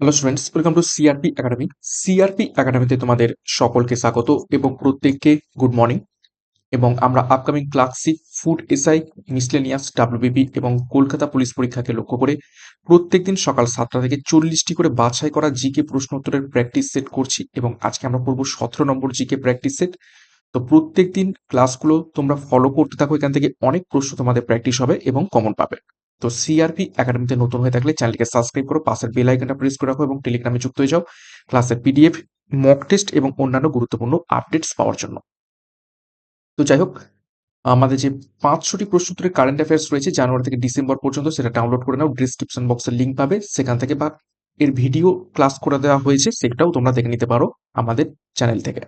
Hello students welcome to CRP academy CRP একাডেমিতে তোমাদের সকলকে স্বাগত এবং প্রত্যেককে গুড মর্নিং এবং আমরা upcoming classic food SI miscellaneous WBP এবং কলকাতা পুলিশ পরীক্ষাকে লক্ষ্য করে প্রত্যেক দিন সকাল সাতটা থেকে চল্লিশটি করে বাছাই করা জিকে প্রশ্ন উত্তরের প্র্যাকটিস সেট করছি এবং আজকে আমরা পড়ব সতেরো নম্বর জিকে প্র্যাকটিস সেট তো প্রত্যেক দিন ক্লাসগুলো তোমরা ফলো করতে থাকো, এখান থেকে অনেক প্রশ্ন তোমাদের প্র্যাকটিস হবে এবং কমন পাবে। তো সিআরপি একাডেমিতে নতুন হয়ে থাকলে চ্যানেলকে সাবস্ক্রাইব করো, পাশের বেল আইকনটা প্রেস করে রাখো এবং টেলিগ্রামে যুক্ত হয়ে যাও ক্লাসের পিডিএফ মক টেস্ট এবং অন্যান্য গুরুত্বপূর্ণ আপডেটস পাওয়ার জন্য। তো যাই হোক, আমাদের যে পাঁচশোটি প্রশ্ন উত্তরের কারেন্ট অ্যাফেয়ার্স রয়েছে জানুয়ারি থেকে ডিসেম্বর পর্যন্ত সেটা ডাউনলোড করে নাও ডিসক্রিপশন বক্সের লিঙ্ক পাবে, সেখান থেকে বা এর ভিডিও ক্লাস করে দেওয়া হয়েছে, সেটাও তোমরা দেখে নিতে পারো আমাদের চ্যানেল থেকে।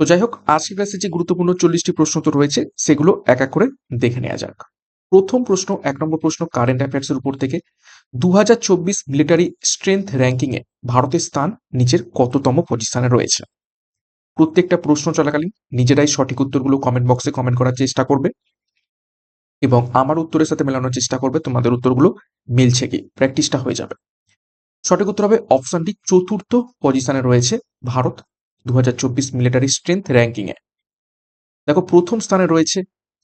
তো যাই হোক, আজকের ক্লাসে যে গুরুত্বপূর্ণ চল্লিশটি প্রশ্ন তো রয়েছে, সেগুলো এক এক করে দেখে নেওয়া যাক। প্রথম প্রশ্ন, এক নম্বর প্রশ্ন কারেন্ট অ্যাফেয়ার্স এর উপর থেকে দু হাজার চব্বিশ মিলিটারি স্ট্রেংথ র্যাঙ্কিং এ ভারতের স্থান নিচের কততম পজিশনে রয়েছে? প্রত্যেকটা প্রশ্ন চলাকালীন নিজেরাই সঠিক উত্তরগুলো কমেন্ট বক্সে কমেন্ট করার চেষ্টা করবে এবং আমার উত্তরের সাথে মেলানোর চেষ্টা করবে, তোমাদের উত্তরগুলো মিলছে কি প্র্যাকটিসটা হয়ে যাবে। সঠিক উত্তর হবে অপশনটি চতুর্থ পজিশনে রয়েছে ভারত দু হাজার চব্বিশ মিলিটারি স্ট্রেংথ র্যাঙ্কিং এ। দেখো, প্রথম স্থানে রয়েছে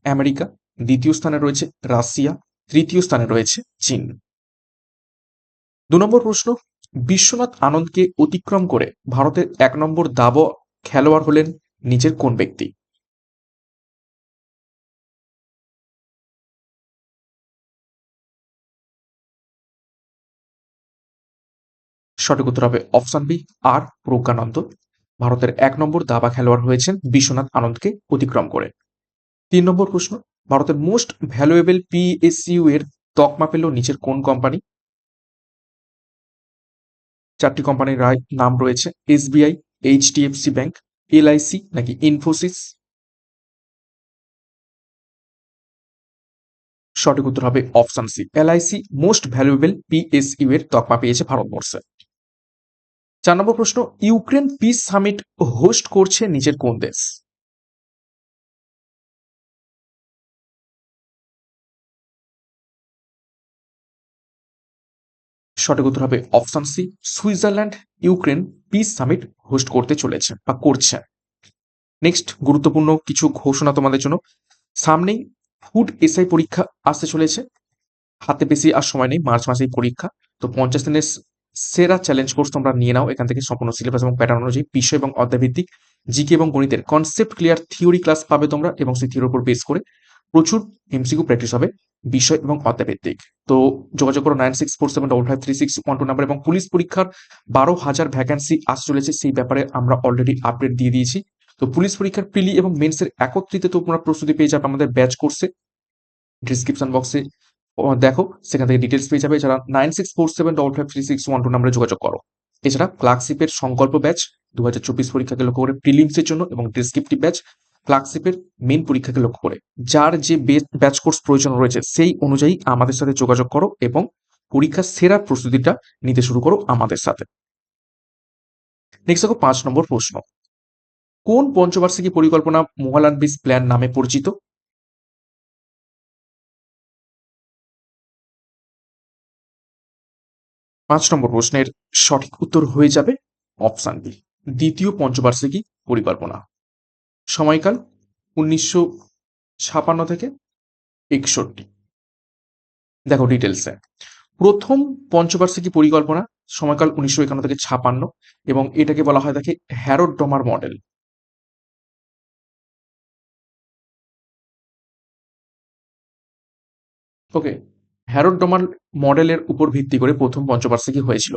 আমেরিকা দ্বিতীয় স্থানে রয়েছে রাশিয়া, তৃতীয় স্থানে রয়েছে চীন। দু নম্বর প্রশ্ন, বিশ্বনাথ আনন্দকে অতিক্রম করে ভারতের এক নম্বর দাব খেলোয়াড় হলেন নিজের কোন ব্যক্তি? সঠিক উত্তর হবে অপশন বি, আর. প্রজ্ঞানন্দ। ভারতের এক নম্বর দাবা খেলোয়াড় হয়েছেন বিশ্বনাথ আনন্দকে অতিক্রম করে। তিন নম্বর প্রশ্ন ভারতের মোস্ট ভ্যালুয়েবল পিএসইউ এর তকমা পেল নিচের কোন কোম্পানি চারটি কোম্পানির নাম রয়েছে এসবিআই এইচডিএফসি ব্যাংক এলআইসি নাকি ইনফোসিস সঠিক উত্তর হবে option C LIC most valuable PSU এর তকমা পেয়েছে ভারতবর্ষে। চার নম্বর প্রশ্ন ইউক্রেন পিস সামিট হোস্ট করছে নিজের কোন দেশ? সঠিক উত্তর হবে option C, Switzerland, Ukraine peace summit host করতে চলেছে বা করছে। নেক্সট, গুরুত্বপূর্ণ কিছু ঘোষণা তোমাদের জন্য। সামনেই ফুড এসআই পরীক্ষা আসতে চলেছে। হাতে বেশি আর সময় নেই, মার্চ মাসেই পরীক্ষা। তো পঞ্চাশ দিনের সেরা চ্যালেঞ্জ কোর্স তোমরা নিয়ে নাও এখান থেকে সম্পূর্ণ সিলেবাস এবং প্যাটার্ন অনুযায়ী বিষয় এবং অধ্যায়ভিত্তিক জিকে এবং গণিতের কনসেপ্ট ক্লিয়ার থিওরি ক্লাস পাবে তোমরা এবং সেই থিওরির উপর বেস করে প্রচুর এমসিকিউ প্র্যাকটিস হবে, বিষয় এবং অধ্যায়ভিত্তিক তো যোগাযোগ করো nine six four seven double five three six one two number এবং পুলিশ পরীক্ষার বারো হাজার ভ্যাকান্সি আসতে চলেছে, সেই ব্যাপারে আমরা অলরেডি আপডেট দিয়ে দিয়েছি। তো পুলিশ পরীক্ষার প্রিলি এবং মেন্সের একত্রিত তোমরা প্রস্তুতি পেয়ে যাবে আমাদের ব্যাচ কোর্সে ডিসক্রিপশন বক্সে দেখো, সেখান থেকে ডিটেলস পেয়ে যাবে। যারা nine six four seven double five three six one two নাম্বারে যোগাযোগ করো। এছাড়া ক্লার্কশিপের সংকল্প ব্যাচ দু হাজার চব্বিশ পরীক্ষাকে লক্ষ্য করে প্রিলিমসের জন্য এবং ডিসক্রিপটিভ ব্যাচ ক্লার্কশিপের মেন পরীক্ষাকে লক্ষ্য করে। যার যে ব্যাচ কোর্স প্রয়োজন রয়েছে, সেই অনুযায়ী আমাদের সাথে যোগাযোগ করো এবং পরীক্ষার সেরা প্রস্তুতিটা নিতে শুরু করো আমাদের সাথে। নেক্সট পাঁচ নম্বর প্রশ্ন। কোন পঞ্চবার্ষিকী পরিকল্পনা মোহালান বিস প্ল্যান নামে পরিচিত? পাঁচ নম্বর প্রশ্নের সঠিক উত্তর হয়ে যাবে অপশান বি। দ্বিতীয় পঞ্চবার্ষিকী পরিকল্পনা। সময়কাল উনিশশো ছাপান্ন থেকে একষট্টি। দেখো ডিটেলসে প্রথম পঞ্চবার্ষিকী পরিকল্পনা সময়কাল উনিশশো একান্ন থেকে ছাপান্ন এবং এটাকে বলা হয় থাকে হ্যারোড ডমার মডেল ওকে হ্যারোড ডমার মডেলের উপর ভিত্তি করে প্রথম পঞ্চবার্ষিকী হয়েছিল।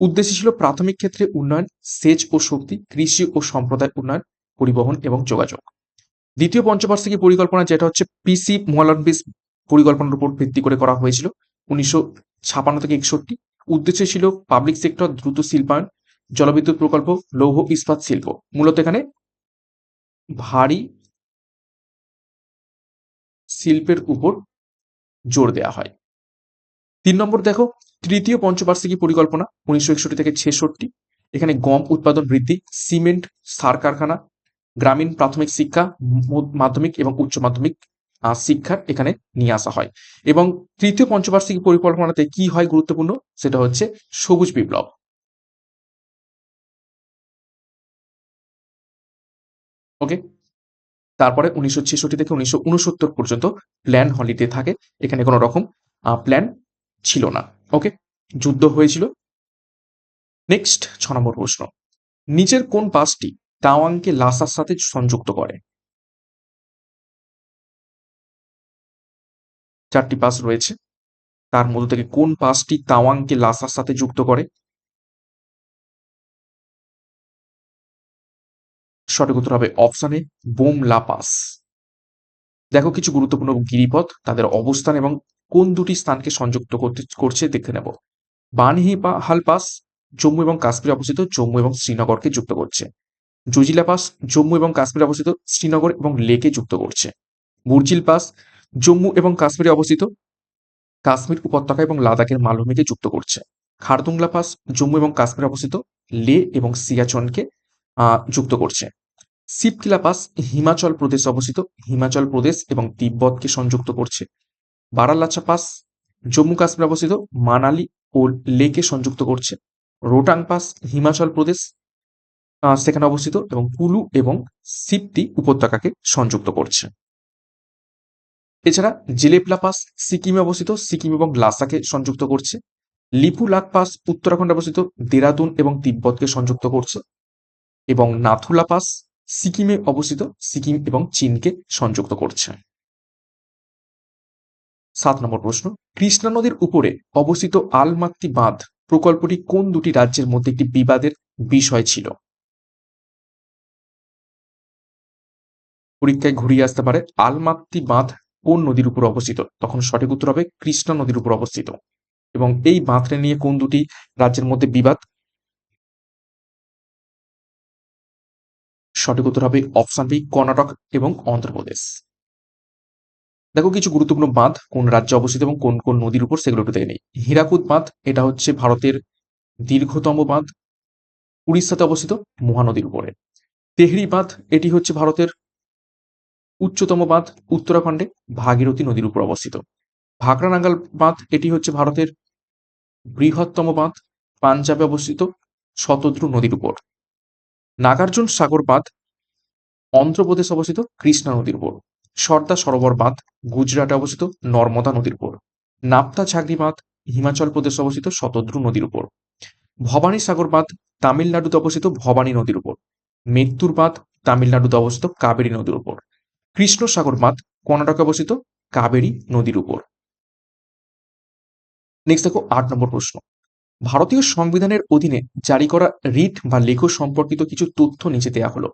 উদ্দেশ্য ছিল প্রাথমিক ক্ষেত্রে উন্নয়ন, সেচ ও শক্তি, কৃষি ও সম্প্রদায় উন্নয়ন পরিবহন এবং যোগাযোগ। দ্বিতীয় পঞ্চবার্ষিকী পরিকল্পনা যেটা হচ্ছে পিসি মোয়ালানবিস পরিকল্পনার উপর ভিত্তি করে করা হয়েছিল উনিশশো ছাপান্ন থেকে একষট্টি। উদ্দেশ্য ছিল পাবলিক সেক্টর দ্রুত শিল্পায়ন, জলবিদ্যুৎ প্রকল্প, লৌহ ইস্পাত শিল্প। মূলত এখানে ভারী শিল্পের উপর জোর দেওয়া হয়। তিন নম্বর দেখো, তৃতীয় পঞ্চবার্ষিকী পরিকল্পনা উনিশশো একষট্টি থেকে ছেষট্টি। এখানে গম উৎপাদন বৃদ্ধি, সিমেন্ট, সার কারখানা গ্রামীণ প্রাথমিক শিক্ষা মাধ্যমিক এবং উচ্চ মাধ্যমিক শিক্ষার এখানে নিয়ে আসা হয়। এবং তৃতীয় পঞ্চবার্ষিকী পরিকল্পনাতে কি হয় গুরুত্বপূর্ণ? সেটা হচ্ছে সবুজ বিপ্লব। ওকে? তারপরে উনিশশো ছেষট্টি থেকে উনিশশো উনসত্তর পর্যন্ত প্ল্যান হলিডে থাকে। এখানে কোনো রকম প্ল্যান ছিল না। ওকে? যুদ্ধ হয়েছিল। নেক্সট ছ নম্বর প্রশ্ন। নিচের কোন পাসটি তাওয়াংকে লাসার সাথে সংযুক্ত করে। চারটি পাস রয়েছে। তার মধ্য থেকে কোন পাসটি তাওয়াংকে লাসার সাথে যুক্ত করে? সঠিক উত্তর হবে অপশানে বোম লা পাস। দেখো কিছু গুরুত্বপূর্ণ গিরিপথ, তাদের অবস্থান এবং কোন দুটি স্থানকে সংযুক্ত করতে, করছে, দেখে নেব। বানহি বা হাল পাস, জম্মু এবং কাশ্মীরে অবস্থিত জম্মু এবং শ্রীনগরকে যুক্ত করছে। জুজিলা পাস জম্মু এবং কাশ্মীরে অবস্থিত শ্রীনগর এবং লেকে যুক্ত করছে। বুর্জিল পাস জম্মু এবং কাশ্মীরে অবস্থিত কাশ্মীর উপত্যকা এবং লাদাখের মালভূমিকে যুক্ত করছে। খারদুংলা পাস জম্মু এবং কাশ্মীরে অবস্থিত লে এবং সিয়াচনকে যুক্ত করছে। শিবকিলা পাস হিমাচল প্রদেশ অবস্থিত। হিমাচল প্রদেশ এবং তিব্বতকে সংযুক্ত করছে। বারালাচা পাস জম্মু কাশ্মীরে অবস্থিত। মানালি ও লেকে সংযুক্ত করছে। রোটাং পাস হিমাচল প্রদেশ সেখানে অবস্থিত এবং কুলু এবং সিপ্তি উপত্যকাকে সংযুক্ত করছে। এছাড়া জিলেপলা পাস সিকিমে অবস্থিত, সিকিম এবং লাসাকে সংযুক্ত করছে। লিপুলাক পাস উত্তরাখণ্ডে অবস্থিত, দেরাদুন এবং তিব্বতকে সংযুক্ত করছে। এবং নাথুলা পাস সিকিমে অবস্থিত, সিকিম এবং চীনকে সংযুক্ত করছে। সাত নম্বর প্রশ্ন, কৃষ্ণা নদীর উপরে অবস্থিত আলমাত্তি বাঁধ প্রকল্পটি কোন দুটি রাজ্যের মধ্যে একটি বিবাদের বিষয় ছিল? পরীক্ষায় ঘুরিয়ে আসতে পারে আলমাত্তি বাঁধ কোন নদীর উপর অবস্থিত? তখন সঠিক উত্তর হবে কৃষ্ণা নদীর উপর অবস্থিত। এবং এই বাঁধটা নিয়ে কোন দুটি রাজ্যের মধ্যে বিবাদ? সঠিক উত্তর হবে অপশন বি, কর্ণাটক এবং অন্ধ্রপ্রদেশ। দেখো কিছু গুরুত্বপূর্ণ বাঁধ, কোন রাজ্যে অবস্থিত এবং কোন কোন নদীর উপর সেগুলো একটু দেখে নেই। হীরাকুদ বাঁধ, এটা হচ্ছে ভারতের দীর্ঘতম বাঁধ, উড়িষ্যাতে অবস্থিত মহানদীর উপরে। তেহরি বাঁধ, এটি হচ্ছে ভারতের উচ্চতম বাঁধ উত্তরাখণ্ডে ভাগীরথী নদীর উপর অবস্থিত। ভাকরানাঙ্গাল বাঁধ এটি হচ্ছে ভারতের বৃহত্তম বাঁধ পাঞ্জাবে অবস্থিত শতদ্রু নদীর উপর। নাগার্জুন সাগর বাঁধ অন্ধ্রপ্রদেশ অবস্থিত কৃষ্ণা নদীর উপর। সর্দার সরোবর বাঁধ গুজরাটে অবস্থিত নর্মদা নদীর উপর। নাপ্তা ঝাগরি বাঁধ হিমাচল প্রদেশে অবস্থিত শতদ্রু নদীর উপর। ভবানী সাগর বাঁধ তামিলনাড়ুতে অবস্থিত ভবানী নদীর উপর। মৃত্যুর বাঁধ তামিলনাড়ুতে অবস্থিত কাবেরী নদীর উপর। কৃষ্ণ সাগর বাঁধ কর্ণাটকে অবস্থিত কাবেরী নদীর উপর। নেক্সট দেখো আট নম্বর প্রশ্ন। ভারতীয় সংবিধানের অধীনে জারি করা রিট বা লেখ সম্পর্কিত কিছু তথ্য নিচে দেওয়া হলো।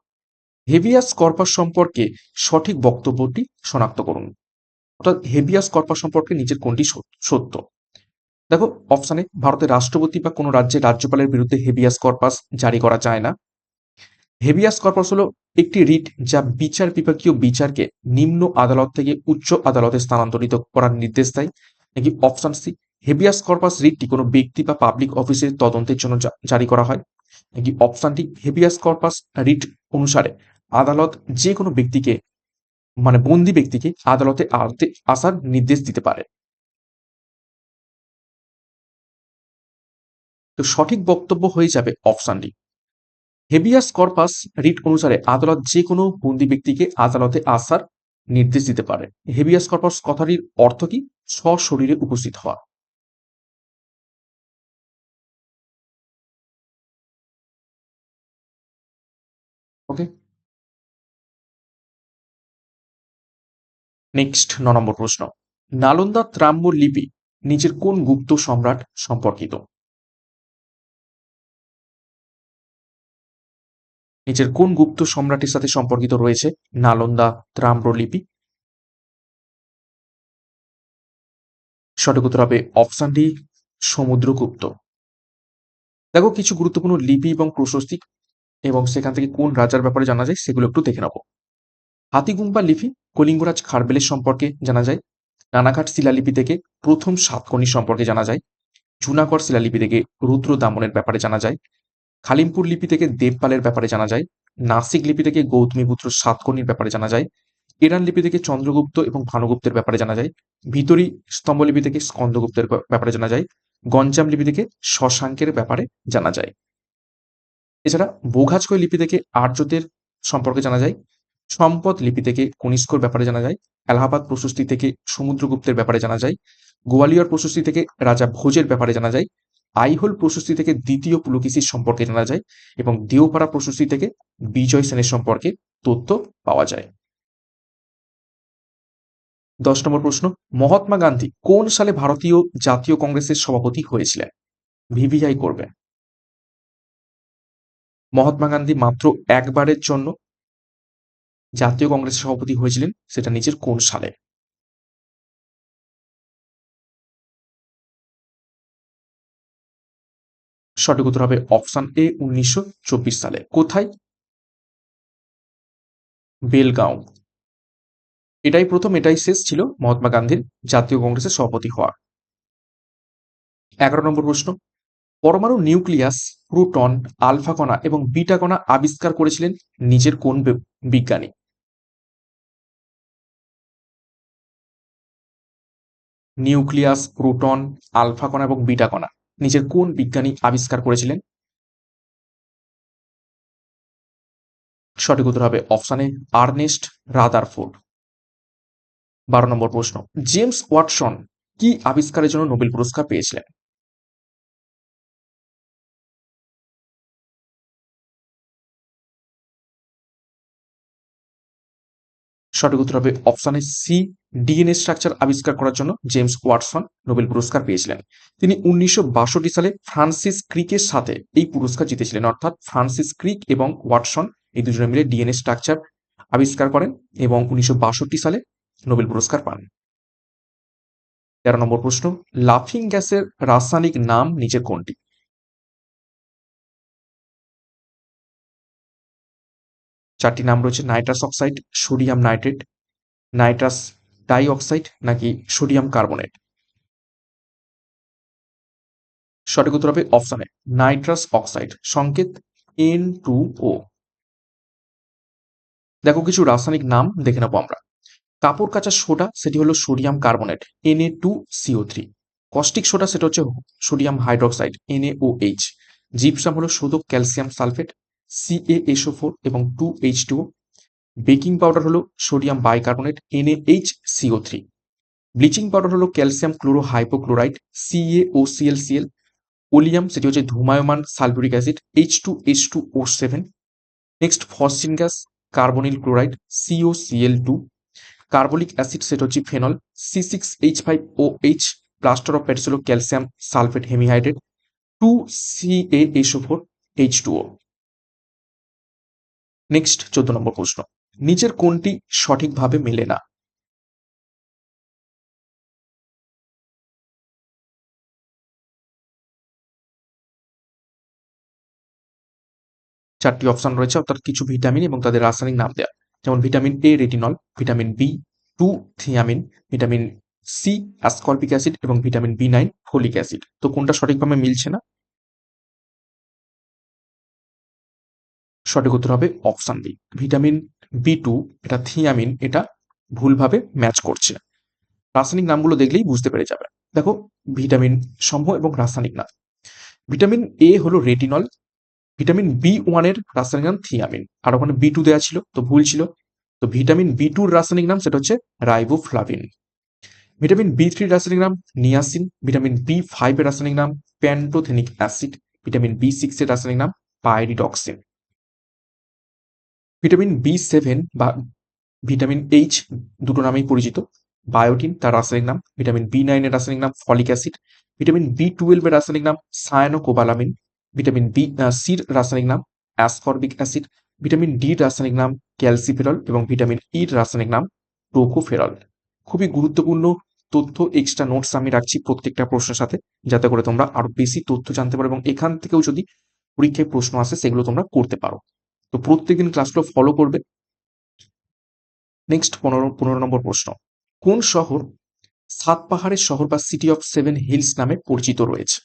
হেভিয়াস কর্পাস সম্পর্কে সঠিক বক্তব্যটি শনাক্ত করুন। অর্থাৎ হেভিয়াস কর্পাস সম্পর্কে নিচের কোনটি সত্য? দেখো, অপশানে ভারতের রাষ্ট্রপতি বা কোনো রাজ্যের রাজ্যপালের বিরুদ্ধে হেভিয়াস কর্পাস জারি করা যায় না। হেভিয়াস কর্পাস হলো একটি রিট যা বিচার বিভাগীয় বিচারকে নিম্ন আদালত থেকে উচ্চ আদালতে স্থানান্তরিত করার নির্দেশ দেয়। নাকি অপশন সি হেভিয়াস কর্পাস রিটটি কোনো ব্যক্তি বা পাবলিক অফিসের তদন্তের জন্য জারি করা হয়। নাকি অপশনটি হেভিয়াস কর্পাস রিট অনুসারে আদালত যে কোনো ব্যক্তিকে মানে বন্দি ব্যক্তিকে আদালতে আনতে আসার নির্দেশ দিতে পারে। তো সঠিক বক্তব্য হয়ে যাবে অপশনটি হেভিয়াস কর্পাস রিট অনুসারে আদালত যে কোনো বন্দি ব্যক্তিকে আদালতে আসার নির্দেশ দিতে পারে। হেভিয়াস কর্পাস কথাটির অর্থ কি? সশরীরে উপস্থিত হওয়া। ওকে নেক্সট ন নম্বর প্রশ্ন। নালন্দা ত্রাম্য লিপি নিচের কোন গুপ্ত সম্রাট সম্পর্কিত? নিচের কোন গুপ্ত সম্রাটের সাথে সম্পর্কিত রয়েছে? নালন্দা, ত্রাম্রলিপি। সঠিক উত্তর হবে অপশন ডি, সমুদ্রগুপ্ত। দেখো, কিছু গুরুত্বপূর্ণ লিপি এবং প্রশস্তি এবং সেখান থেকে কোন রাজার ব্যাপারে জানা যায় সেগুলো একটু দেখে নেব হাতিগুম্বা লিপি কলিঙ্গরাজ খারবেলের সম্পর্কে জানা যায়। রানাঘাট শিলালিপি থেকে প্রথম সাতকর্ণী সম্পর্কে জানা যায়। জুনাগড় শিলালিপি থেকে রুদ্র দামনের ব্যাপারে জানা যায়। খালিমপুর লিপি থেকে দেবপালের ব্যাপারে জানা যায়, নাসিক লিপি থেকে গৌতমীপুত্র সাতকর্ণীর ব্যাপারে জানা যায় ইরান লিপি থেকে চন্দ্রগুপ্ত এবং ভানুগুপ্তের ব্যাপারে জানা যায়, ভিতরি স্তম্ভলিপি থেকে স্কন্দগুপ্তের ব্যাপারে জানা যায়, গঞ্জাম লিপি থেকে শশাঙ্কের ব্যাপারে জানা যায়। এছাড়া বোঘাজকয় লিপি থেকে আর্যদের সম্পর্কে জানা যায়, সম্পদ লিপি থেকে কনিষ্কর ব্যাপারে জানা যায়, এলাহাবাদ প্রশস্তি থেকে সমুদ্রগুপ্তের ব্যাপারে জানা যায়, গোয়ালিয়র প্রশস্তি থেকে রাজা ভোজের ব্যাপারে জানা যায় আইহোল প্রশস্তি থেকে দ্বিতীয় পুলকেশীর সম্পর্কে জানা যায় এবং দেওপাড়া প্রশস্তি থেকে বিজয় সেনের সম্পর্কে তথ্য পাওয়া যায়। দশ নম্বর প্রশ্ন, মহাত্মা গান্ধী কোন সালে ভারতীয় জাতীয় কংগ্রেসের সভাপতি হয়েছিলেন? ভিভিআই করবে মহাত্মা গান্ধী মাত্র একবারের জন্য জাতীয় কংগ্রেসের সভাপতি হয়েছিলেন, সেটা নিজের কোন সালে? সঠিক উত্তর হবে অপশন এ, উনিশশো চব্বিশ সালে। কোথায়? বেলগাঁও। এটাই প্রথম, এটাই শেষ ছিল মহাত্মা গান্ধীর জাতীয় কংগ্রেসের সভাপতি হওয়া এগারো নম্বর প্রশ্ন। পরমাণু নিউক্লিয়াস, প্রোটন, আলফা কণা এবং বিটা কণা আবিষ্কার করেছিলেন নিজের কোন বিজ্ঞানী? নিউক্লিয়াস, প্রোটন, আলফা কণা এবং বিটা কণা। নিজের কোন বিজ্ঞানী আবিষ্কার করেছিলেন? সঠিক উত্তর হবে অপশানে আর্নেস্ট রাদারফোর্ড। বারো নম্বর প্রশ্ন, জেমস ওয়াটসন কি আবিষ্কারের জন্য নোবেল পুরস্কার পেয়েছিলেন? সঠিক উত্তর হবে অপশানে সি ডিএনএ স্ট্রাকচার আবিষ্কার করার জন্য জেমস ওয়াটসন নোবেল পুরস্কার পেয়েছিলেন। তিনি উনিশশো বাষট্টি সালে ফ্রান্সিস ক্রিকের সাথে এই পুরস্কার জিতেছিলেন। অর্থাৎ ফ্রান্সিস ক্রিক এবং ওয়াটসন এই দুজনে মিলে ডিএনএ স্ট্রাকচার আবিষ্কার করেন এবং উনিশশো বাষট্টি সালে নোবেল পুরস্কার পান। তেরো নম্বর প্রশ্ন, লাফিং গ্যাসের রাসায়নিক নাম নিচে কোনটি? চারটি নাম রয়েছে, nitrous oxide, sodium nitrate, nitrous dioxide নাকি সোডিয়াম কার্বনেট। সঠিক উত্তর হবে অপশানে নাইট্রাস অক্সাইড, সংকেত এন টু ও। দেখো কিছু রাসায়নিক নাম দেখে নেব আমরা। কাপড় কাঁচা সোডা, সেটি হলো sodium carbonate, N A two CO three. Caustic soda, সেটা হচ্ছে sodium hydroxide, N O H. Gypsum হলো শোধক ক্যালসিয়াম সালফেট সিএএসও ফোর এবং two H two baking powder হলো sodium bicarbonate NH CO three bleaching powder হলো calcium chloro hypochloride CAOCLCL oleum সেটি হচ্ছে ধুমায়মান sulphuric acid H two H two O seven next phosphine gas carbonyl chloride COCL two carbolic acid সেটা হচ্ছে phenol C six H five O H plaster of Paris হলো calcium sulphate hemihydrate two C A SO four H two O next চোদ্দ নম্বর প্রশ্ন। নিচের কোনটি সঠিকভাবে মেলে না? চারটি অপশন রয়েছে, অর্থাৎ কিছু ভিটামিন এবং তাদের রাসায়নিক নাম দেওয়া যেমন vitamin A retinol vitamin B two thiamine vitamin C ascorbic acid এবং vitamin B nine folic acid তো কোনটা সঠিকভাবে মিলছে না? সঠিক উত্তর হবে option B vitamin B two এটা থিয়ামিন, এটা ভুলভাবে ম্যাচ করছে। রাসায়নিক নামগুলো দেখলেই বুঝতে পেরে যাবে। দেখো, ভিটামিন সমূহ এবং রাসায়নিক নাম। ভিটামিন এ হলো রেটিনল ভিটামিন বি ওয়ানের রাসায়নিক নাম থিয়ামিন। আর ওখানে বি টু দেওয়া ছিল, তো ভুল ছিল। তো ভিটামিন বি টুর রাসায়নিক নাম সেটা হচ্ছে রাইবোফ্লাভিন। ভিটামিন বি থ্রির রাসায়নিক নাম নিয়াসিন, ভিটামিন বি ফাইভের রাসায়নিক নাম প্যান্টোথেনিক অ্যাসিড, ভিটামিন বি সিক্সের রাসায়নিক নাম পাইরিডক্সিন। ভিটামিন বি সেভেন বা ভিটামিন এইচ দুটো নামেই পরিচিত। বায়োটিন তার রাসায়নিক নাম। ভিটামিন বি নাইনের রাসায়নিক নাম ফলিক অ্যাসিড। ভিটামিন বি টুয়েলভের রাসায়নিক নাম সায়ানোকোবালামিন ভিটামিন বি সির রাসায়নিক নাম অ্যাসকর্বিক অ্যাসিড ভিটামিন ডি রাসায়নিক নাম ক্যালসিফেরল এবং ভিটামিন ইর রাসায়নিক নাম টোকোফেরল খুবই গুরুত্বপূর্ণ তথ্য এক্সট্রা নোটস আমি রাখছি প্রত্যেকটা প্রশ্নের সাথে, যাতে করে তোমরা আরও বেশি তথ্য জানতে পারো এবং এখান থেকেও যদি পরীক্ষায় প্রশ্ন আসে, সেগুলো তোমরা করতে পারো। তো প্রত্যেকদিন ক্লাসগুলো ফলো করবে। নেক্সট পনেরো পনেরো নম্বর প্রশ্ন। কোন শহর সাত পাহাড়ের শহর বা সিটি অফ সেভেন হিলস নামে পরিচিত রয়েছে?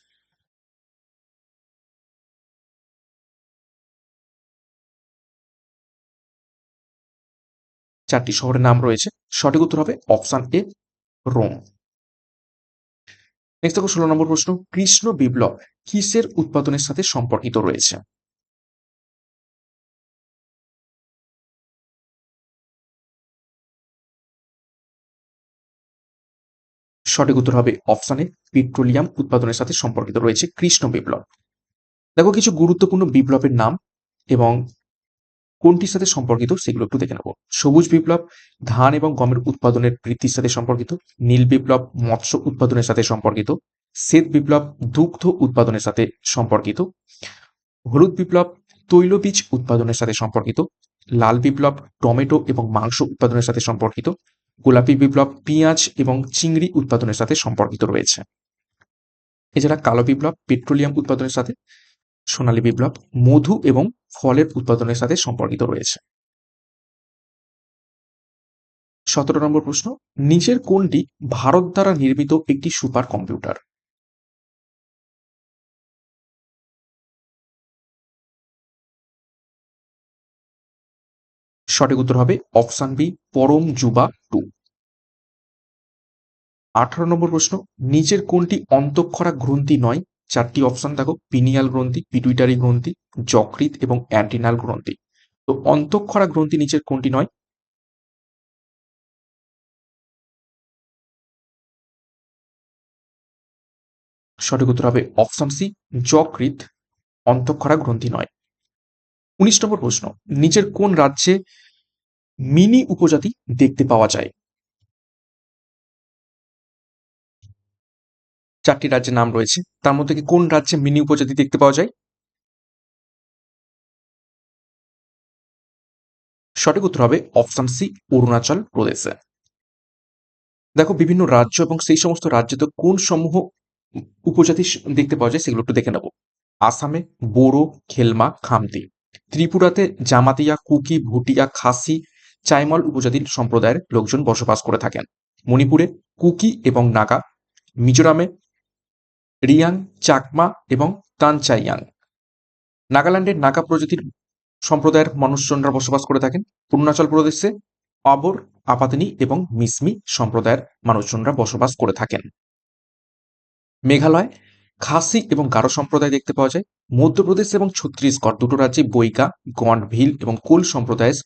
চারটি শহরের নাম রয়েছে। সঠিক উত্তর হবে অপশান এ রোম নেক্সট দেখো ষোলো নম্বর প্রশ্ন। কৃষ্ণ বিপ্লব কিসের উৎপাদনের সাথে সম্পর্কিত রয়েছে? সঠিক উত্তর হবে অপশানে পেট্রোলিয়াম উৎপাদনের সাথে সম্পর্কিত রয়েছে কৃষ্ণ বিপ্লব। দেখো, কিছু গুরুত্বপূর্ণ বিপ্লবের নাম এবং কোনটির সাথে সম্পর্কিত সেগুলো একটু দেখে নেব। সবুজ বিপ্লব, ধান এবং গমের উৎপাদনের বৃদ্ধির সাথে সম্পর্কিত, নীল বিপ্লব, মৎস্য উৎপাদনের সাথে সম্পর্কিত, শ্বেত বিপ্লব, দুগ্ধ উৎপাদনের সাথে সম্পর্কিত, হলুদ বিপ্লব, তৈলবীজ উৎপাদনের সাথে সম্পর্কিত, লাল বিপ্লব, টমেটো এবং মাংস উৎপাদনের সাথে সম্পর্কিত গোলাপি বিপ্লব, পেঁয়াজ এবং চিংড়ি উৎপাদনের সাথে সম্পর্কিত রয়েছে। এছাড়া কালো বিপ্লব, পেট্রোলিয়াম উৎপাদনের সাথে, সোনালী বিপ্লব, মধু এবং ফলের উৎপাদনের সাথে সম্পর্কিত রয়েছে। সতেরো নম্বর প্রশ্ন, নিচের কোনটি ভারত দ্বারা নির্মিত একটি সুপার কম্পিউটার? সঠিক উত্তর হবে অপশান বি, পরম যুবা টু। আঠারো নম্বর প্রশ্ন, নিচের কোনটি অন্তঃক্ষরা গ্রন্থি নয়? চারটি অপশন দেখো, পিনিয়াল গ্রন্থি, পিটুইটারি গ্রন্থি যকৃত এবং অ্যান্টিনাল গ্রন্থি। তো অন্তঃক্ষরা গ্রন্থি নিচের কোনটি নয়? সঠিক উত্তর হবে অপশন সি যকৃত অন্তঃক্ষরা গ্রন্থি নয়। উনিশ নম্বর প্রশ্ন, নিচের কোন রাজ্যে মিনি উপজাতি দেখতে পাওয়া যায়? চারটি রাজ্যের নাম রয়েছে। তার মধ্যে কি কোন রাজ্যে মিনি উপজাতি দেখতে পাওয়া যায়? সঠিক উত্তর হবে অপশন সি, অরুণাচল প্রদেশে। দেখো, বিভিন্ন রাজ্য এবং সেই সমস্ত রাজ্যে তো কোন সমূহ উপজাতি দেখতে পাওয়া যায় সেগুলো একটু দেখে নেব। আসামে বোরো, খেলমা, খামতি। ত্রিপুরাতে জামাতিয়া, কুকি, ভুটিয়া, খাসি, চাইমল উপজাতির সম্প্রদায়ের লোকজন বসবাস করে থাকেন। মণিপুরে কুকি এবং নাগা, মিজোরামে রিয়াং, চাকমা এবং তানচাইয়াং। নাগাল্যান্ডের নাগা প্রজাতির সম্প্রদায়ের মানুষজনরা বসবাস করে থাকেন। অরুণাচল প্রদেশে অবর আপাতিনি এবং মিসমি সম্প্রদায়ের মানুষজনরা বসবাস করে থাকেন। মেঘালয় খাসি এবং গারো সম্প্রদায় দেখতে পাওয়া যায়। মধ্যপ্রদেশ এবং ছত্তিশগড় দুটো রাজ্যে বৈকা গন্ড ভিল এবং কোল সম্প্রদায়ের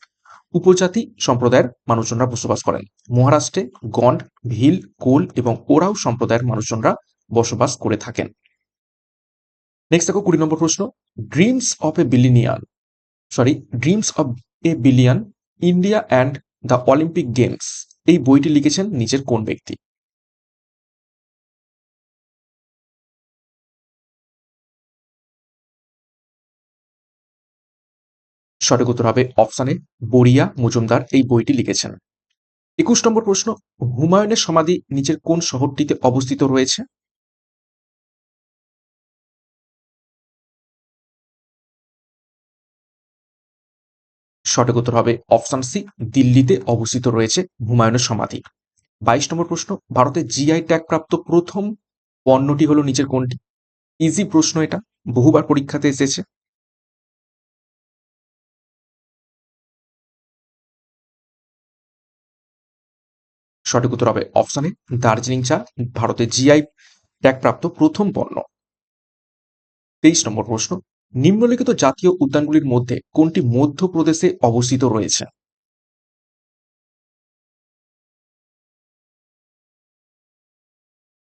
উপজাতি সম্প্রদায়ের মানুষজনরা বসবাস করেন। মহারাষ্ট্রে গন্ড ভিল, কোল এবং ওরাও সম্প্রদায়ের মানুষজনরা বসবাস করে থাকেন। নেক্সট দেখো কুড়ি নম্বর প্রশ্ন। Dreams of a bilinian sorry dreams of a billion India and the Olympic games এই বইটি লিখেছেন নিজের কোন ব্যক্তি? সঠিক উত্তর হবে অপশানে বরিয়া মজুমদার এই বইটি লিখেছেন। একুশ নম্বর প্রশ্ন, হুমায়ুনের সমাধি নিচের কোন শহরটিতে অবস্থিত রয়েছে? সঠিক উত্তর হবে অপশন সি, দিল্লিতে অবস্থিত রয়েছে হুমায়ুনের সমাধি। বাইশ নম্বর প্রশ্ন, ভারতে জিআই ট্যাগ প্রাপ্ত প্রথম পণ্যটি হলো নিচের কোনটি? ইজি প্রশ্ন এটা, বহুবার পরীক্ষাতে এসেছে। সঠিক উত্তর হবে অপশানে দার্জিলিং চা, ভারতে জিআই ট্যাগপ্রাপ্ত প্রথম পণ্য। তেইশ নম্বর প্রশ্ন, নিম্নলিখিত জাতীয় উদ্যানগুলির মধ্যে কোনটি মধ্যপ্রদেশে অবস্থিত রয়েছে?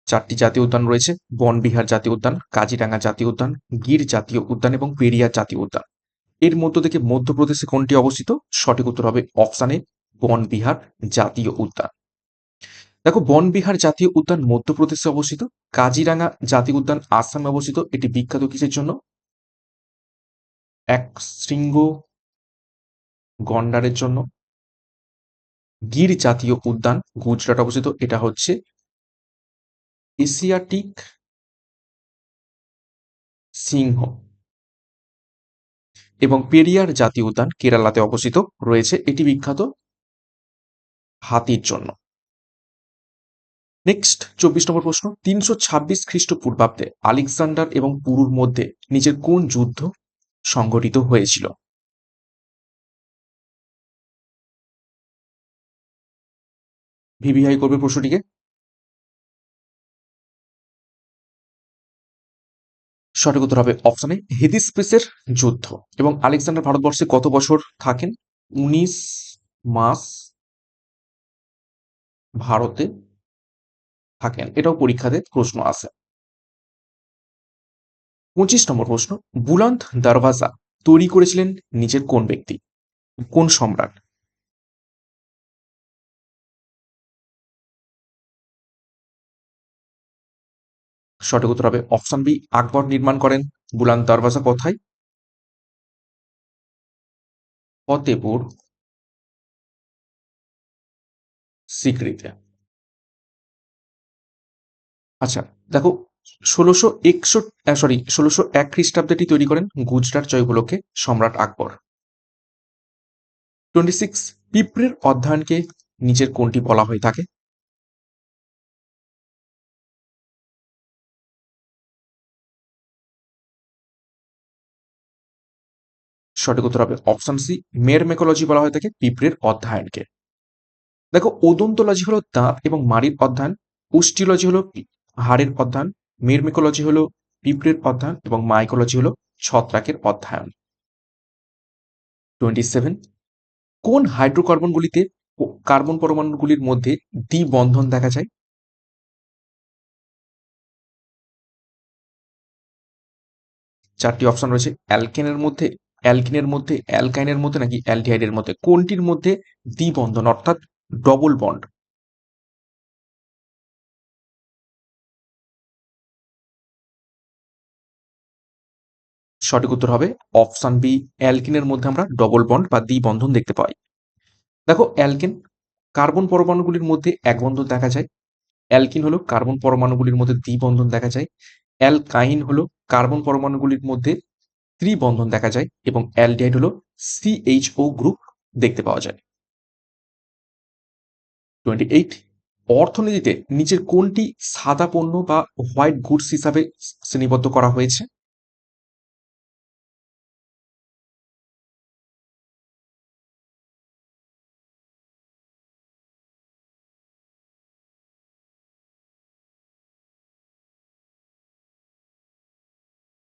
চারটি জাতীয় উদ্যান রয়েছে, বনবিহার জাতীয় উদ্যান কাজিরাঙ্গা জাতীয় উদ্যান, গির জাতীয় উদ্যান এবং পেরিয়া জাতীয় উদ্যান। এর মধ্য থেকে মধ্যপ্রদেশে কোনটি অবস্থিত? সঠিক উত্তর হবে অপশানে বনবিহার জাতীয় উদ্যান। দেখো বনবিহার জাতীয় উদ্যান মধ্যপ্রদেশে অবস্থিত কাজিরাঙ্গা জাতীয় উদ্যান আসামে অবস্থিত, এটি বিখ্যাত কিসের জন্য? এক শৃঙ্গ গন্ডারের জন্য। গির জাতীয় উদ্যান গুজরাট অবস্থিত, এটা হচ্ছে এশিয়াটিক সিংহ এবং পেরিয়ার জাতীয় উদ্যান কেরালাতে অবস্থিত, রয়েছে, এটি বিখ্যাত হাতির জন্য। নেক্সট চব্বিশ নম্বর প্রশ্ন। তিনশো ছাব্বিশ খ্রিস্টপূর্বাব্দে আলেকজান্ডার এবং পুরুর মধ্যে নিজের কোন যুদ্ধ সংঘটিত হয়েছিল? ভিভিআই করবে প্রশ্নটিকে। সঠিক উত্তর হবে অপশনে হেদিস্পেসের যুদ্ধ। এবং আলেকজান্ডার ভারতবর্ষে কত বছর থাকেন? উনিশ মাস ভারতে। থাকেন। এটাও পরীক্ষাতে প্রশ্ন আসে পঁচিশ নম্বর প্রশ্ন, বুলন্দ দরওয়াজা তৈরি করেছিলেন নিজের কোন ব্যক্তি? কোন সম্রাট? সঠিক উত্তর হবে অপশন বি, আকবর নির্মাণ করেন। বুলান দরওয়াজা কোথায়? ফতেপুর সিক্রিতে। আচ্ছা দেখো, ষোলোশো একষট সরি ষোলোশো এক খ্রিস্টাব্দেটি তৈরি করেন গুজরাট জয় উপলক্ষে সম্রাট আকবর। টোয়েন্টি সিক্স পিঁপড়ের অধ্যয়নকে নিচের কোনটি বলা হয়ে থাকে। সঠিক উত্তর হবে অপশন সি মেরমেকোলজি বলা হয়ে থাকে পিঁপড়ের অধ্যয়নকে। দেখো, ওদন্তলজি হলো দাঁত এবং মাড়ির অধ্যয়ন, পুষ্টিলজি হলো হাড়ের অধ্যয়ন মেরমেকোলজি হলো পিঁপড়ের অধ্যয়ন এবং মাইকোলজি হলো ছত্রাকের অধ্যয়ন। টোয়েন্টি সেভেন কোন হাইড্রোকার্বনগুলিতে কার্বন পরমাণুগুলির মধ্যে দ্বিবন্ধন দেখা যায়? চারটি অপশন রয়েছে, অ্যালকেনের মধ্যে, অ্যালকিনের মধ্যে, অ্যালকাইনের মধ্যে নাকি অ্যালডিহাইডের মধ্যে, কোনটির মধ্যে দ্বিবন্ধন অর্থাৎ ডবল বন্ড সঠিক উত্তর হবে অপশন বি, অ্যালকিনের মধ্যে আমরা ডবল বন্ড বা দ্বিবন্ধন দেখতে পাই। দেখো, অ্যালকেন কার্বন পরমাণুগুলির মধ্যে এক বন্ধন দেখা যায়। অ্যালকিন হলো কার্বন পরমাণুগুলির মধ্যে দ্বিবন্ধন দেখা যায়। অ্যালকাইন হলো কার্বন পরমাণুগুলির মধ্যে ত্রিবন্ধন দেখা যায় এবং অ্যালডিহাইড হলো সিএইচও গ্রুপ দেখতে পাওয়া যায়। টোয়েন্টি এইট অর্থনীতিতে নিচের কোনটি সাদা পণ্য বা হোয়াইট গুডস হিসাবে শ্রেণীবদ্ধ করা হয়েছে?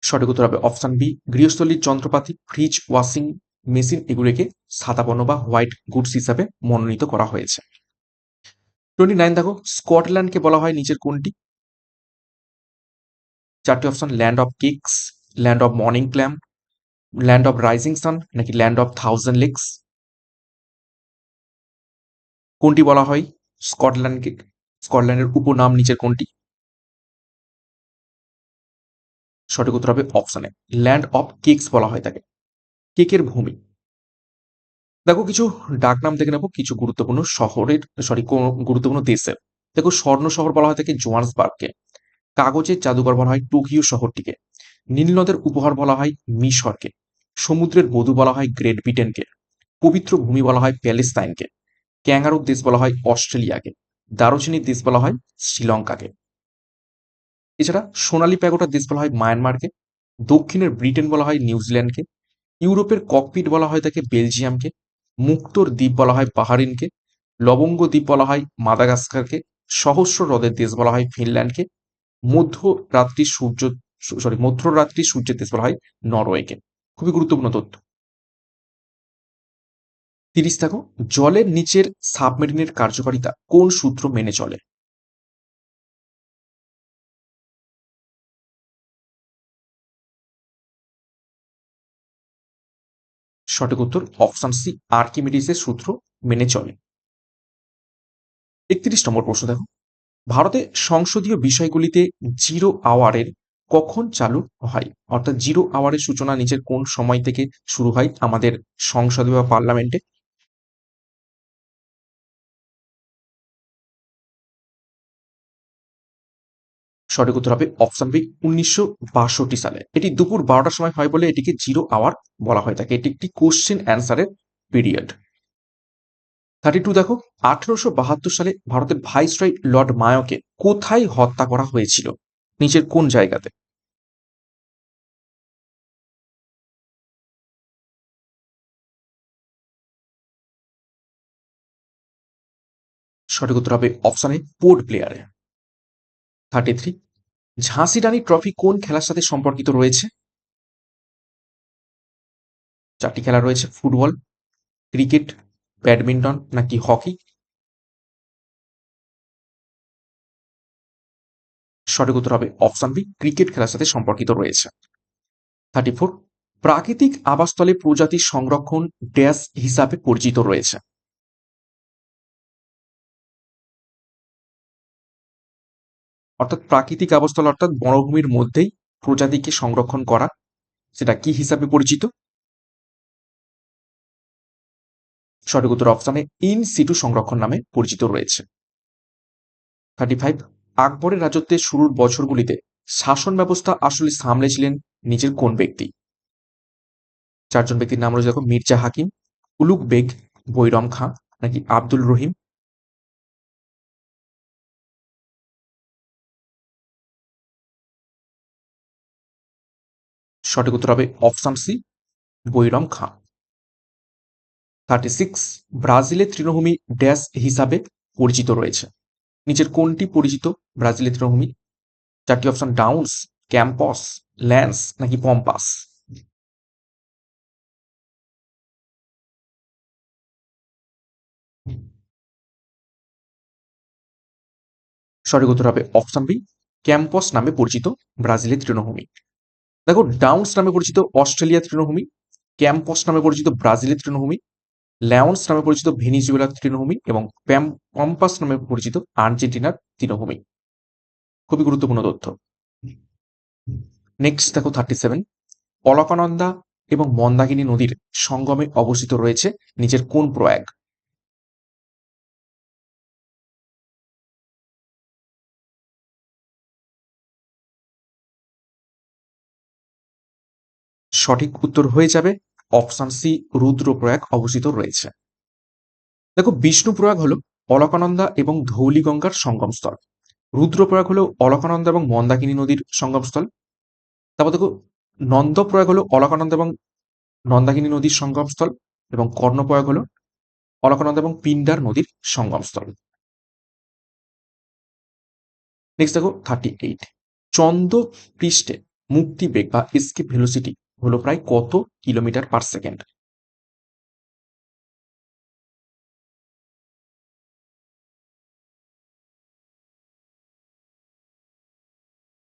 সঠিক উত্তর হবে অপশন বি গৃহস্থলীর যন্ত্রপাতি ফ্রিজ ওয়াশিং মেশিন এগুলিকে পণ্য বা হোয়াইট গুডস হিসাবে মনোনীত করা হয়েছে। টোয়েন্টি নাইন দেখো স্কটল্যান্ডকে বলা হয় নিচের কোনটি? চারটি option land of cakes land of morning clamp land of rising sun নাকি ল্যান্ড অফ থাউজেন্ড লেকস কোনটি বলা হয়? স্কটল্যান্ডকে স্কটল্যান্ডের উপনাম নিচের কোনটি? সঠিক উত্তর হবে অপশনে ল্যান্ড অফ কেকস বলা হয় তাকে। কেকের ভূমি। দেখো, কিছু ডাক নাম দেখে নেব, কিছু গুরুত্বপূর্ণ শহরের সরি গুরুত্বপূর্ণ দেশের। দেখো, স্বর্ণ শহর বলা হয় থাকে জোয়ান্সবার্গকে কাগজের জাদুঘর বলা হয় টোকিও শহরটিকে। নীল নদের উপহার বলা হয় মিশরকে। সমুদ্রের বধু বলা হয় গ্রেট ব্রিটেনকে। পবিত্র ভূমি বলা হয় প্যালেস্তাইনকে। ক্যাঙ্গারুর দেশ বলা হয় অস্ট্রেলিয়াকে। দারুচিনির দেশ বলা হয় শ্রীলঙ্কাকে। এছাড়া সোনালী প্যাগোটার দেশ বলা হয় মায়ানমারকে দক্ষিণের ব্রিটেন বলা হয় নিউজিল্যান্ডকে ইউরোপের ককপিট বলা হয় তাকে বেলজিয়ামকে মুক্তোর দ্বীপ বলা হয় বাহারিনকে লবঙ্গ দ্বীপ বলা হয় মাদাগাস্কারকে সহস্র হ্রদের দেশ বলা হয় ফিনল্যান্ডকে মধ্যরাত্রি সূর্য সরি মধ্যরাত্রি সূর্যের দেশ বলা হয় নরওয়েকে খুবই গুরুত্বপূর্ণ তথ্য। তিরিশ থাকো জলের নিচের সাবমেরিনের কার্যকারিতা কোন সূত্র মেনে চলে? সঠিক উত্তর অপশন সি আর্কিমিডিসের সূত্র মেনে চলে। একত্রিশ নম্বর প্রশ্ন দেখো। ভারতে সংসদীয় বিষয়গুলিতে জিরো আওয়ারের কখন চালু হয়? অর্থাৎ জিরো আওয়ারের সূচনা নিচের কোন সময় থেকে শুরু হয়? আমাদের সংসদে বা পার্লামেন্টে সঠিক উত্তর হবে অপশন বি উনিশশো বাষট্টি সালে। এটি দুপুর বারোটার সময় হয় বলে এটিকে জিরো আওয়ার বলা হয়। থাকে এটি একটি কোশ্চেন অ্যান্সারের পিরিয়ড থার্টি টু দেখো, আঠারোশো বাহাত্তর সালে ভারতের ভাইসরয় লর্ড মায়কে কোথায় হত্যা করা হয়েছিল? নিচের কোন জায়গাতে? সঠিক উত্তর হবে অপশানে পোর্ট প্লেয়ারে থার্টি থ্রি ঝাঁসি রানী ট্রফি কোন খেলার সাথে সম্পর্কিত রয়েছে? চারটি খেলা রয়েছে, ফুটবল, ক্রিকেট, ব্যাডমিন্টন নাকি হকি? সঠিক উত্তর হবে অপশন বি, ক্রিকেট খেলার সাথে সম্পর্কিত রয়েছে। থার্টি ফোর, প্রাকৃতিক আবাসস্থলে প্রজাতি সংরক্ষণ ড্যাশ হিসাবে পরিচিত রয়েছে। অর্থাৎ প্রাকৃতিক আবাসস্থল অর্থাৎ বনভূমির মধ্যেই প্রজাতিকে সংরক্ষণ করা, সেটা কি হিসাবে পরিচিত? সঠিক উত্তর অপশানে ইন সিটু সংরক্ষণ নামে পরিচিত রয়েছে। থার্টি ফাইভ, আকবরের রাজত্বের শুরুর বছরগুলিতে শাসন ব্যবস্থা আসলে সামলেছিলেন নিজের কোন ব্যক্তি? চারজন ব্যক্তির নাম রয়েছে দেখো মির্জা হাকিম উলুক বেগ, বৈরম খাঁ নাকি আব্দুল রহিম? সঠিক উত্তর হবে option C, Bairam Khan. Thirty six ব্রাজিলের তৃণভূমি ড্যাশ হিসাবে পরিচিত রয়েছে। নিচের কোনটি পরিচিত? ব্রাজিলের তৃণভূমি। চারটি অপশন, ডাউন্স, ক্যাম্পস, ল্যান্স নাকি পম্পাস? সঠিক উত্তর হবে অপশন বি, ক্যাম্পস নামে পরিচিত ব্রাজিলের তৃণভূমি। দেখো ডাউন্স নামে পরিচিত অস্ট্রেলিয়ার তৃণভূমি ক্যাম্পস নামে পরিচিত ব্রাজিলের তৃণভূমি ল্যাওন্স নামে পরিচিত ভেনিজুয়েলার তৃণভূমি এবং পম্পাস নামে পরিচিত আর্জেন্টিনার তৃণভূমি। খুবই গুরুত্বপূর্ণ তথ্য। নেক্সট দেখো থার্টি সেভেন অলকানন্দা এবং মন্দাকিনী নদীর সঙ্গমে অবস্থিত রয়েছে নিচের কোন প্রয়াগ? সঠিক উত্তর হয়ে যাবে। অপশন সি রুদ্রপ্রয়াগ অবস্থিত রয়েছে। দেখো বিষ্ণুপ্রয়াগ হলো অলকানন্দা এবং ধৌলিগঙ্গার সঙ্গমস্থল। রুদ্রপ্রয়াগ হলো অলকানন্দা এবং মন্দাকিনী নদীর সঙ্গমস্থল। তারপর দেখো নন্দপ্রয়াগ হলো অলকানন্দা এবং নন্দাকিনী নদীর সঙ্গমস্থল এবং কর্ণপ্রয়াগ হলো অলকানন্দা এবং পিন্ডার নদীর সঙ্গমস্থল। নেক্সট দেখো থার্টি এইট চন্দ্র পৃষ্ঠে মুক্তি বেগ বা এসকেপ ভেলোসিটি হলো প্রায় কত কিলোমিটার পার সেকেন্ড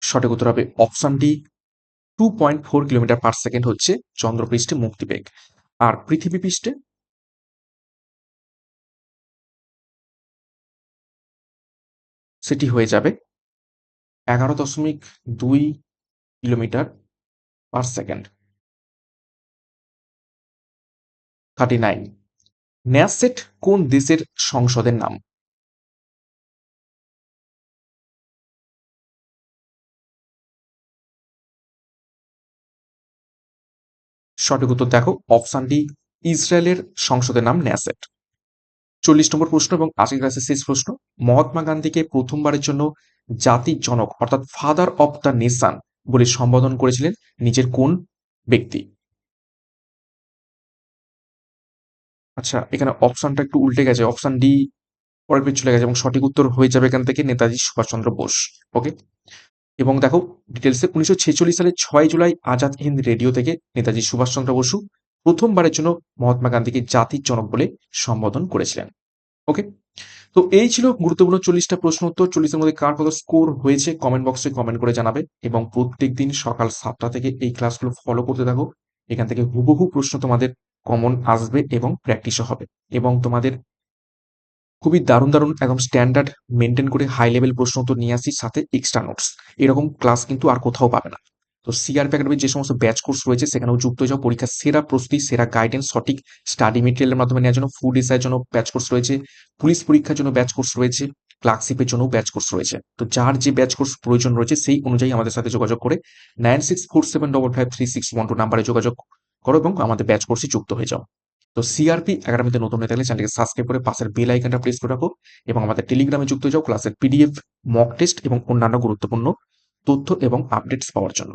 সঠিক উত্তর হবে option D. Two point four kilometre per second হচ্ছে চন্দ্রপৃষ্ঠে মুক্তিবেগ আর পৃথিবী পৃষ্ঠে? সেটি হয়ে যাবে এগারো দশমিক দুই kilometre second. Thirty nine. Knesset কোন দেশের সংসদের নাম? সঠিক উত্তর দেখো, অপশান ডি, ইসরায়েলের সংসদের নাম ন্যাসেট চল্লিশ নম্বর প্রশ্ন এবং আশি ক্লাসের শেষ প্রশ্ন, মহাত্মা গান্ধীকে প্রথমবারের জন্য জাতির জনক, অর্থাৎ ফাদার অব দ্য নেশন বলে সম্বোধন করেছিলেন নিজের কোন ব্যক্তি। আচ্ছা এখানে অপশনটা একটু উল্টে গেছে, অপশন ডি পরের চলে গেছে এবং সঠিক উত্তর হয়ে যাবে এখান থেকে নেতাজি সুভাষচন্দ্র বোস। ওকে এবং দেখো ডিটেলসে উনিশশো ছেচল্লিশ সালের ছয় জুলাই আজাদ হিন্দ রেডিও থেকে নেতাজি সুভাষচন্দ্র বসু প্রথমবারের জন্য মহাত্মা গান্ধীকে জাতির জনক বলে সম্বোধন করেছিলেন। ওকে তো এই ছিল গুরুত্বপূর্ণ চল্লিশটা প্রশ্ন উত্তর। চল্লিশের মধ্যে কার কত স্কোর হয়েছে কমেন্ট বক্সে কমেন্ট করে জানাবে এবং প্রত্যেক দিন সকাল সাতটা থেকে এই ক্লাসগুলো ফলো করতে থাকো। এখান থেকে হুবহু প্রশ্ন তোমাদের কমন আসবে এবং প্র্যাকটিসও হবে এবং তোমাদের খুবই দারুণ দারুণ একদম স্ট্যান্ডার্ড মেনটেন করে হাই লেভেল প্রশ্ন উত্তর নিয়ে আসি, সাথে এক্সট্রা নোটস এরকম ক্লাস কিন্তু আর কোথাও পাবে না। তো সিআরপি একাডেমির যে সমস্ত ব্যাচ কোর্স রয়েছে, সেখানেও যুক্ত হয়ে যাও। পরীক্ষার সেরা প্রস্তুতি, সেরা গাইডেন্স সঠিক স্টাডি মেটেরিয়ালের মাধ্যমে নেওয়ার জন্য ফুড এসআইয়ের জন্য ব্যাচ কোর্স রয়েছে। পুলিশ পরীক্ষার জন্য ব্যাচ কোর্স রয়েছে। ক্লার্কশিপের জন্য ব্যাচ কোর্স রয়েছে। তো যার যে ব্যাচ কোর্স প্রয়োজন রয়েছে, সেই অনুযায়ী আমাদের সাথে যোগাযোগ করে nine six four seven double five three six one two নাম্বারে যোগাযোগ করো এবং আমাদের ব্যাচ কোর্সে যুক্ত হয়ে যাও। তো সিআরপি একাডেমিতে নতুন হয়ে থাকলে চ্যানেলকে সাবস্ক্রাইব করে পাশের বেল আইকনটা প্রেস করে রাখো এবং আমাদের টেলিগ্রামে যুক্ত হয়ে যাও ক্লাসের পিডিএফ মক টেস্ট এবং অন্যান্য গুরুত্বপূর্ণ তথ্য এবং আপডেটস পাওয়ার জন্য।